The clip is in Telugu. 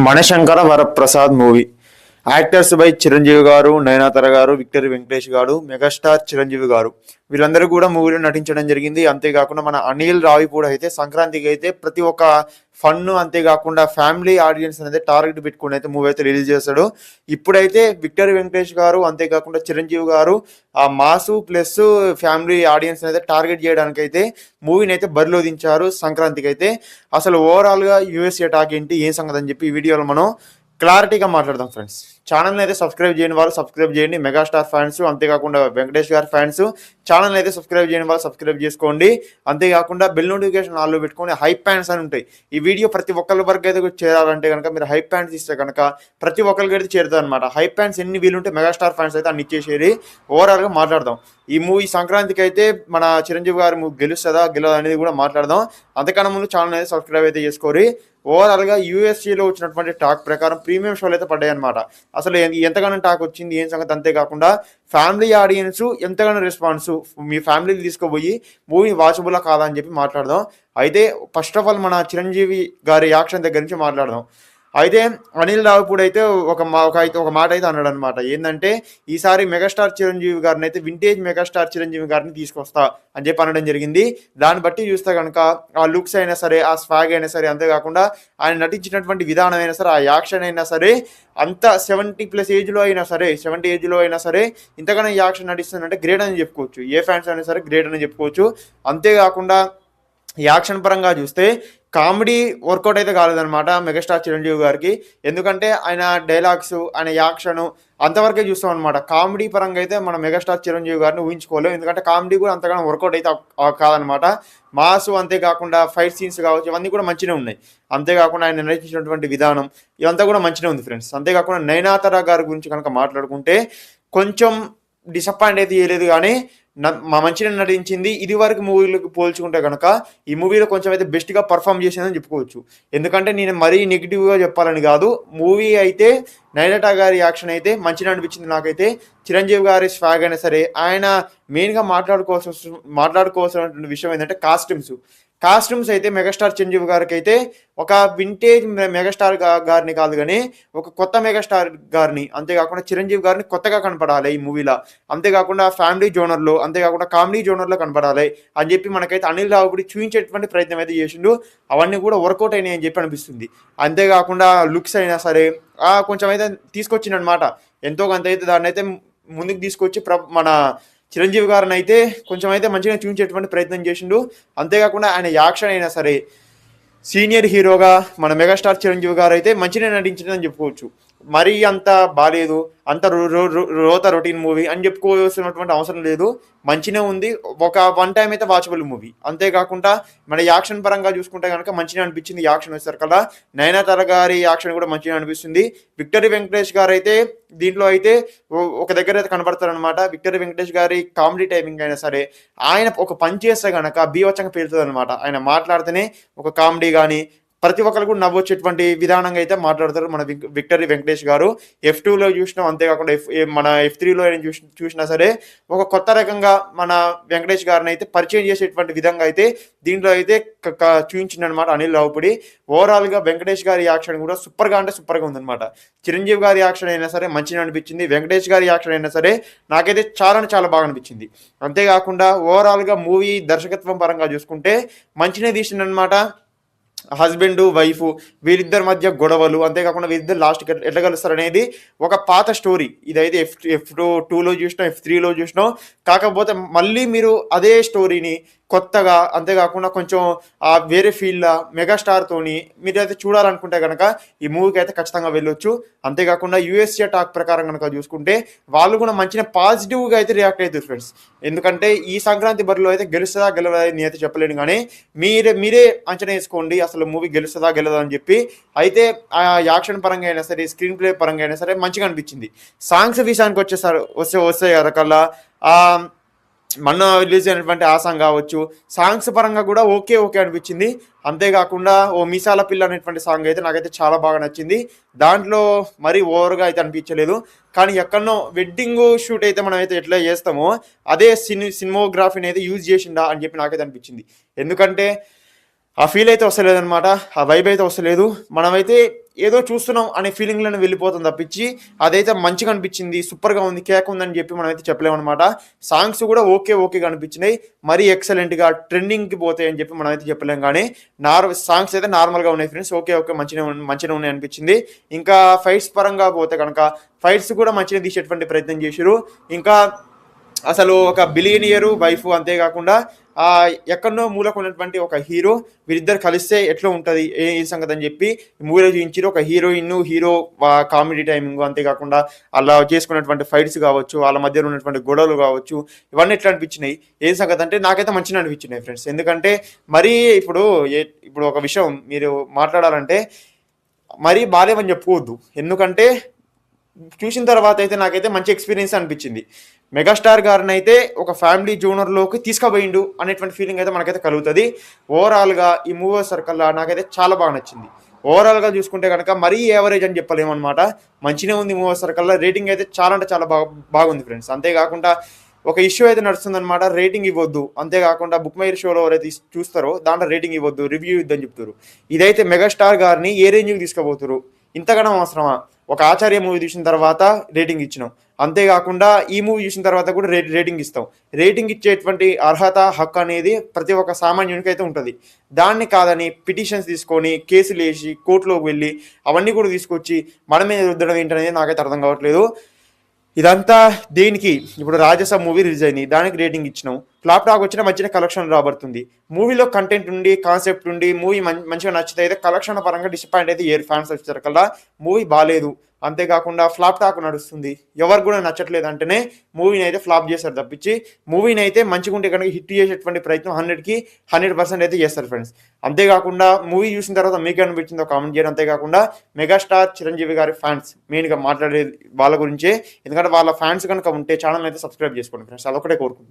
మణశంకర Varaprasad movie actors by Chiranjeevi garu Nayanthara garu Victor Venkatesh గారు మెగాస్టార్ చిరంజీవి గారు. వీళ్ళందరూ కూడా మూవీలో నటించడం జరిగింది. అంతేకాకుండా మన అనిల్ రావి కూడా అయితే సంక్రాంతికి అయితే ప్రతి ఒక్క ఫన్ అంతేకాకుండా ఫ్యామిలీ ఆడియన్స్ అనేది టార్గెట్ పెట్టుకుని అయితే మూవీ అయితే రిలీజ్ చేస్తాడు ఇప్పుడైతే విక్టర్ వెంకటేష్ గారు అంతేకాకుండా చిరంజీవి గారు ఆ మాసు ప్లస్ ఫ్యామిలీ ఆడియన్స్ అయితే టార్గెట్ చేయడానికి అయితే మూవీని అయితే బరిలో దించారు సంక్రాంతికి అయితే. అసలు ఓవరాల్గా యూఎస్ఏ టాక్ ఏంటి ఏం సంగతి అని చెప్పి ఈ వీడియోలో మనం క్లారిటీగా మాట్లాడదాం ఫ్రెండ్స్. ఛానల్ అయితే సబ్స్క్రైబ్ చేయని వాళ్ళు సబ్స్క్రైబ్ చేయండి. మెగాస్టార్ ఫ్యాన్స్ అంతేకాకుండా వెంకటేష్ గారి ఫ్యాన్స్ ఛానల్ అయితే సబ్స్క్రైబ్ చేయని వాళ్ళు సబ్స్క్రైబ్ చేసుకోండి. అంతేకాకుండా బెల్ నోటిఫికేషన్ ఆల్లో పెట్టుకొని హైప్ ప్యాంట్స్ అని ఉంటాయి. ఈ వీడియో ప్రతి ఒక్కరి వరకు అయితే చేరాలంటే కనుక మీరు హైప్ ప్యాంట్స్ ఇస్తే కనుక ప్రతి ఒక్కరికి అయితే చేరుతుంది అనమాట హైప్ ప్యాంట్స్ ఎన్ని వీలుంటే మెగాస్టార్ ఫ్యాన్స్ అయితే అన్ని ఇచ్చేసేది ఓవరాల్గా మాట్లాడదాం. ఈ మూవీ సంక్రాంతికి అయితే మన చిరంజీవి గారు గెలుస్తుందా గెలదా అనేది కూడా మాట్లాడదాం. అంతకన్నా ముందు ఛానల్ అయితే సబ్స్క్రైబ్ అయితే చేసుకోరి. ఓవరాల్గా యూఎస్సీలో వచ్చినటువంటి టాక్ ప్రకారం ప్రీమియం షోలు అయితే పడ్డాయి అనమాట అసలు ఎంతగానో టాక్ వచ్చింది ఏం సంగతి అంతేకాకుండా ఫ్యామిలీ ఆడియన్స్ ఎంతగానో రెస్పాన్స్ మీ ఫ్యామిలీని తీసుకుపోయి మూవీ వాచబుల్ కాదా అని చెప్పి మాట్లాడదాం. అయితే ఫస్ట్ ఆఫ్ ఆల్ మన చిరంజీవి గారి యాక్షన్ దగ్గర నుంచి మాట్లాడదాం. అయితే అనిల్ రావుపూడి అయితే ఒక మా ఒక అయితే ఒక మాట అయితే అన్నాడు అనమాట ఏంటంటే ఈసారి మెగాస్టార్ చిరంజీవి గారిని అయితే వింటేజ్ మెగాస్టార్ చిరంజీవి గారిని తీసుకొస్తా అని చెప్పి అనడం జరిగింది. దాన్ని బట్టి చూస్తే కనుక ఆ లుక్స్ అయినా సరే ఆ స్వాగ్ అయినా సరే అంతేకాకుండా ఆయన నటించినటువంటి విధానం అయినా సరే ఆ యాక్షన్ అయినా సరే అంత సెవెంటీ ప్లస్ ఏజ్లో అయినా సరే సెవెంటీ ఏజ్లో అయినా సరే ఇంతకన్నా యాక్షన్ నటిస్తుందంటే గ్రేట్ అని చెప్పుకోవచ్చు. ఏ ఫ్యాన్స్ అయినా సరే గ్రేట్ అని చెప్పుకోవచ్చు. అంతేకాకుండా ఈ యాక్షన్ పరంగా చూస్తే కామెడీ వర్కౌట్ అయితే కాలేదన్నమాట మెగాస్టార్ చిరంజీవి గారికి. ఎందుకంటే ఆయన డైలాగ్స్ ఆయన యాక్షన్ అంతవరకే చూస్తాం అనమాట కామెడీ పరంగా అయితే మన మెగాస్టార్ చిరంజీవి గారిని ఊహించుకోలేము ఎందుకంటే కామెడీ కూడా అంతగానో వర్కౌట్ అయితే కాదనమాట మాసు అంతేకాకుండా ఫైట్ సీన్స్ కావచ్చు ఇవన్నీ కూడా మంచిగా ఉన్నాయి. అంతేకాకుండా ఆయన నటించినటువంటి విధానం ఇవంతా కూడా మంచిగా ఉంది ఫ్రెండ్స్. అంతేకాకుండా నయనాతార గారి గురించి కనుక మాట్లాడుకుంటే కొంచెం డిసప్పాయింట్ అయితే చేయలేదు కానీ మా మంచిగా నటించింది ఇది వరకు మూవీలకు పోల్చుకుంటే కనుక ఈ మూవీలో కొంచెం అయితే బెస్ట్గా పర్ఫామ్ చేసిందని చెప్పుకోవచ్చు. ఎందుకంటే నేను మరీ నెగిటివ్గా చెప్పాలని కాదు మూవీ అయితే నైనట గారి యాక్షన్ అయితే మంచిగా అనిపించింది నాకైతే. చిరంజీవి గారి స్వాగ్ అయినా సరే ఆయన మెయిన్గా మాట్లాడుకోవాల్సిన మాట్లాడుకోవాల్సినటువంటి విషయం ఏంటంటే కాస్ట్యూమ్స్ కాస్ట్యూమ్స్ అయితే మెగాస్టార్ చిరంజీవి గారికి అయితే ఒక వింటేజ్ మెగాస్టార్ గారిని కాదు కానీ ఒక కొత్త మెగాస్టార్ గారిని అంతేకాకుండా చిరంజీవి గారిని కొత్తగా కనపడాలి ఈ మూవీలో. అంతేకాకుండా ఫ్యామిలీ జోనర్లో అంతేకాకుండా కామెడీ జోనర్లో కనపడాలి అని చెప్పి మనకైతే అనిల్ రావుడి చూపించేటువంటి ప్రయత్నం అయితే చేసిండు. అవన్నీ కూడా వర్కౌట్ అయినాయి అని చెప్పి అనిపిస్తుంది. అంతేకాకుండా లుక్స్ అయినా సరే కొంచెం అయితే తీసుకొచ్చిందనమాట ఎంతో కొంత అయితే దాన్ని అయితే ముందుకు తీసుకొచ్చి ప్ర మన చిరంజీవి గారిని అయితే కొంచెం అయితే మంచిగా చూపించేటువంటి ప్రయత్నం చేసిండు. అంతేకాకుండా ఆయన యాక్షన్ అయినా సరే సీనియర్ హీరోగా మన మెగాస్టార్ చిరంజీవి గారు అయితే మంచిగా నటించిందని చెప్పుకోవచ్చు. మరీ అంత బాగాలేదు అంత రో- రో- రో- రోత రొటీన్ మూవీ అని చెప్పుకోవాల్సినటువంటి అవసరం లేదు. మంచిగా ఉంది. ఒక వన్ టైం అయితే వాచబుల్ మూవీ. అంతేకాకుండా మన యాక్షన్ పరంగా చూసుకుంటే కనుక మంచిగా అనిపించింది యాక్షన్ వచ్చేసరికల్లా నయనతార గారి యాక్షన్ కూడా మంచిగా అనిపిస్తుంది. విక్టరీ వెంకటేష్ గారు అయితే దీంట్లో అయితే ఒక దగ్గర అయితే కనబడతారనమాట విక్టరీ వెంకటేష్ గారి కామెడీ టైమింగ్ అయినా సరే ఆయన ఒక పని చేస్తే కనుక బీవచ్చంగా పేలుతుంది అనమాట ఆయన మాట్లాడితేనే ఒక కామెడీ కానీ ప్రతి ఒక్కరు కూడా నవ్వొచ్చేటువంటి విధానంగా అయితే మాట్లాడతారు మన విక్టరీ వెంకటేష్ గారు. ఎఫ్ టూలో చూసినాం అంతేకాకుండా ఎఫ్ మన ఎఫ్ త్రీలో చూసి చూసినా సరే ఒక కొత్త రకంగా మన వెంకటేష్ గారిని అయితే పరిచయం చేసేటువంటి విధంగా అయితే దీంట్లో అయితే చూపించిందనమాట అనిల్ రావుపూడి. ఓవరాల్గా వెంకటేష్ గారి యాక్షన్ కూడా సూపర్గా అంటే సూపర్గా ఉందనమాట చిరంజీవి గారి యాక్షన్ అయినా సరే మంచిగా అనిపించింది. వెంకటేష్ గారి యాక్షన్ అయినా సరే నాకైతే చాలా చాలా బాగా అనిపించింది. అంతేకాకుండా ఓవరాల్గా మూవీ దర్శకత్వం పరంగా చూసుకుంటే మంచినే తీసిందనమాట హస్బెండ్ వైఫ్ వీరిద్దరి మధ్య గొడవలు అంతేకాకుండా వీరిద్దరు లాస్ట్ ఎట్లా కలుస్తారు అనేది ఒక పాత స్టోరీ. ఇదైతే ఎఫ్ ఎఫ్ టూ టూలో చూసినాం ఎఫ్ త్రీలో చూసినాం. కాకపోతే మళ్ళీ మీరు అదే స్టోరీని కొత్తగా అంతేకాకుండా కొంచెం ఆ వేరే ఫీల్డ్లో మెగాస్టార్తోని మీరైతే చూడాలనుకుంటే కనుక ఈ మూవీకి అయితే ఖచ్చితంగా వెళ్ళొచ్చు. అంతేకాకుండా యూఎస్ఏ టాక్ ప్రకారం కనుక చూసుకుంటే వాళ్ళు కూడా మంచిగా పాజిటివ్గా అయితే రియాక్ట్ అవుతుంది ఫ్రెండ్స్. ఎందుకంటే ఈ సంక్రాంతి బరిలో అయితే గెలుస్తుందా గెలవదా అని అయితే చెప్పలేను కానీ మీరే మీరే అంచనా వేసుకోండి అసలు మూవీ గెలుస్తుందా గెలదా అని చెప్పి. అయితే ఆ యాక్షన్ పరంగా అయినా సరే స్క్రీన్ ప్లే పరంగా అయినా సరే మంచిగా అనిపించింది. సాంగ్స్ విషయానికి వచ్చేసారు వస్తే వస్తే రకాల మొన్న రిలీజ్ అయినటువంటి ఆ సాంగ్ కావచ్చు. సాంగ్స్ పరంగా కూడా ఓకే ఓకే అనిపించింది. అంతేకాకుండా ఓ మీసాల పిల్ల అనేటువంటి సాంగ్ అయితే నాకైతే చాలా బాగా నచ్చింది. దాంట్లో మరీ ఓవర్గా అయితే అనిపించలేదు. కానీ ఎక్కడనో వెడ్డింగ్ షూట్ అయితే మనం అయితే ఎట్లా చేస్తామో అదే సిని సినిమోగ్రఫీని అయితే యూజ్ చేసిండా అని చెప్పి నాకైతే అనిపించింది. ఎందుకంటే ఆ ఫీల్ అయితే వస్తలేదు అనమాట ఆ వైబ్ అయితే వస్తలేదు. మనమైతే ఏదో చూస్తున్నాం అనే ఫీలింగ్లను వెళ్ళిపోతుంది తప్పించి అదైతే మంచిగా అనిపించింది సూపర్గా ఉంది కేక్ ఉందని చెప్పి మనమైతే చెప్పలేమన్నమాట. సాంగ్స్ కూడా ఓకే ఓకేగా అనిపించినాయి. మరీ ఎక్సలెంట్గా ట్రెండింగ్కి పోతాయని చెప్పి మనమైతే చెప్పలేం కానీ నార్ సాంగ్స్ అయితే నార్మల్గా ఉన్నాయి ఫ్రెండ్స్ ఓకే ఓకే మంచిగా మంచిగా ఉన్నాయి అనిపించింది. ఇంకా ఫైట్స్ పరంగా పోతే కనుక ఫైట్స్ కూడా మంచిగా తీసేటువంటి ప్రయత్నం చేశారు ఇంకా అసలు ఒక బిలియనియరు వైఫ్ అంతేకాకుండా ఆ ఎక్కడనో మూలకు ఉన్నటువంటి ఒక హీరో వీరిద్దరు కలిస్తే ఎట్లా ఉంటుంది ఏ ఏ సంగతి అని చెప్పి మూవీలో చూపించారు ఒక హీరోయిన్ హీరో కామెడీ టైమింగ్ అంతేకాకుండా అలా చేసుకున్నటువంటి ఫైట్స్ కావచ్చు వాళ్ళ మధ్య ఉన్నటువంటి గొడవలు కావచ్చు ఇవన్నీ ఎట్లా అనిపించినాయి? ఏ సంగతి అంటే నాకైతే మంచిగా అనిపించినాయి ఫ్రెండ్స్. ఎందుకంటే మరీ ఇప్పుడు ఏ ఇప్పుడు ఒక విషయం మీరు మాట్లాడాలంటే మరీ బాగాలేమని చెప్పుకోవద్దు. ఎందుకంటే చూసిన తర్వాత అయితే నాకైతే మంచి ఎక్స్పీరియన్స్ అనిపించింది. మెగాస్టార్ గారిని అయితే ఒక ఫ్యామిలీ జోనర్లోకి తీసుకుపోయిండు అనేటువంటి ఫీలింగ్ అయితే మనకైతే కలుగుతుంది. ఓవరాల్గా ఈ మూవర్ సర్కిల్లో నాకైతే చాలా బాగా నచ్చింది. ఓవరాల్గా చూసుకుంటే కనుక మరీ యావరేజ్ అని చెప్పలేము అనమాట మంచిగా ఉంది మూవర్ సర్కిల్లో. రేటింగ్ అయితే చాలా అంటే చాలా బాగా బాగుంది ఫ్రెండ్స్ అంతేకాకుండా ఒక ఇష్యూ అయితే నడుస్తుందన్నమాట. రేటింగ్ ఇవ్వద్దు. అంతేకాకుండా బుక్ మైర్ షోలో ఎవరైతే చూస్తారో దాంట్లో రేటింగ్ ఇవ్వద్దు. రివ్యూ ఇద్దని చెప్తారు. ఇదైతే మెగాస్టార్ గారిని ఏ రేంజ్కి తీసుకుపోతారు? ఇంతగానో అవసరమా? ఒక ఆచార్య మూవీ చూసిన తర్వాత రేటింగ్ ఇచ్చినాం. అంతేకాకుండా ఈ మూవీ చూసిన తర్వాత కూడా రేట్ రేటింగ్ ఇస్తాం. రేటింగ్ ఇచ్చేటువంటి అర్హత హక్కు అనేది ప్రతి ఒక్క సామాన్యునికి అయితే ఉంటుంది. దాన్ని కాదని పిటిషన్స్ తీసుకొని కేసులు వేసి కోర్టులోకి వెళ్ళి అవన్నీ కూడా తీసుకొచ్చి మన మీద రుద్దడం ఏంటనేది నాకైతే అర్థం కావట్లేదు. ఇదంతా దేనికి? ఇప్పుడు రాజస మూవీ రిలీజ్ అయింది. దానికి రేటింగ్ ఇచ్చినాం. ఫ్లాప్ టాక్ వచ్చిన మంచిగా కలెక్షన్ రాబడుతుంది. మూవీలో కంటెంట్ ఉండి కాన్సెప్ట్ ఉండి మూవీ మంచిగా నచ్చితే అయితే కలెక్షన్ పరంగా డిసప్పాయింట్ అయితే ఏ ఫ్యాన్స్ వచ్చారు కదా మూవీ బాగాలేదు అంతేకాకుండా ఫ్లాప్ టాక్ నడుస్తుంది. ఎవరు కూడా నచ్చట్లేదు అంటేనే మూవీని అయితే ఫ్లాప్ చేస్తారు తప్పించి మూవీని అయితే మంచిగా ఉంటే కనుక హిట్ చేసేటువంటి ప్రయత్నం హండ్రెడ్కి హండ్రెడ్ పర్సెంట్ అయితే చేస్తారు ఫ్రెండ్స్. అంతేకాకుండా మూవీ చూసిన తర్వాత మీకు అనిపించిందో కామెంట్ చేయడం. అంతేకాకుండా మెగాస్టార్ చిరంజీవి గారి ఫ్యాన్స్ మెయిన్గా మాట్లాడే వాళ్ళ గురించే. ఎందుకంటే వాళ్ళ ఫ్యాన్స్ కనుక ఉంటే ఛానల్ అయితే సబ్స్క్రైబ్ చేసుకోండి ఫ్రెండ్స్. అదొకటే కోరుకుంటున్నాను.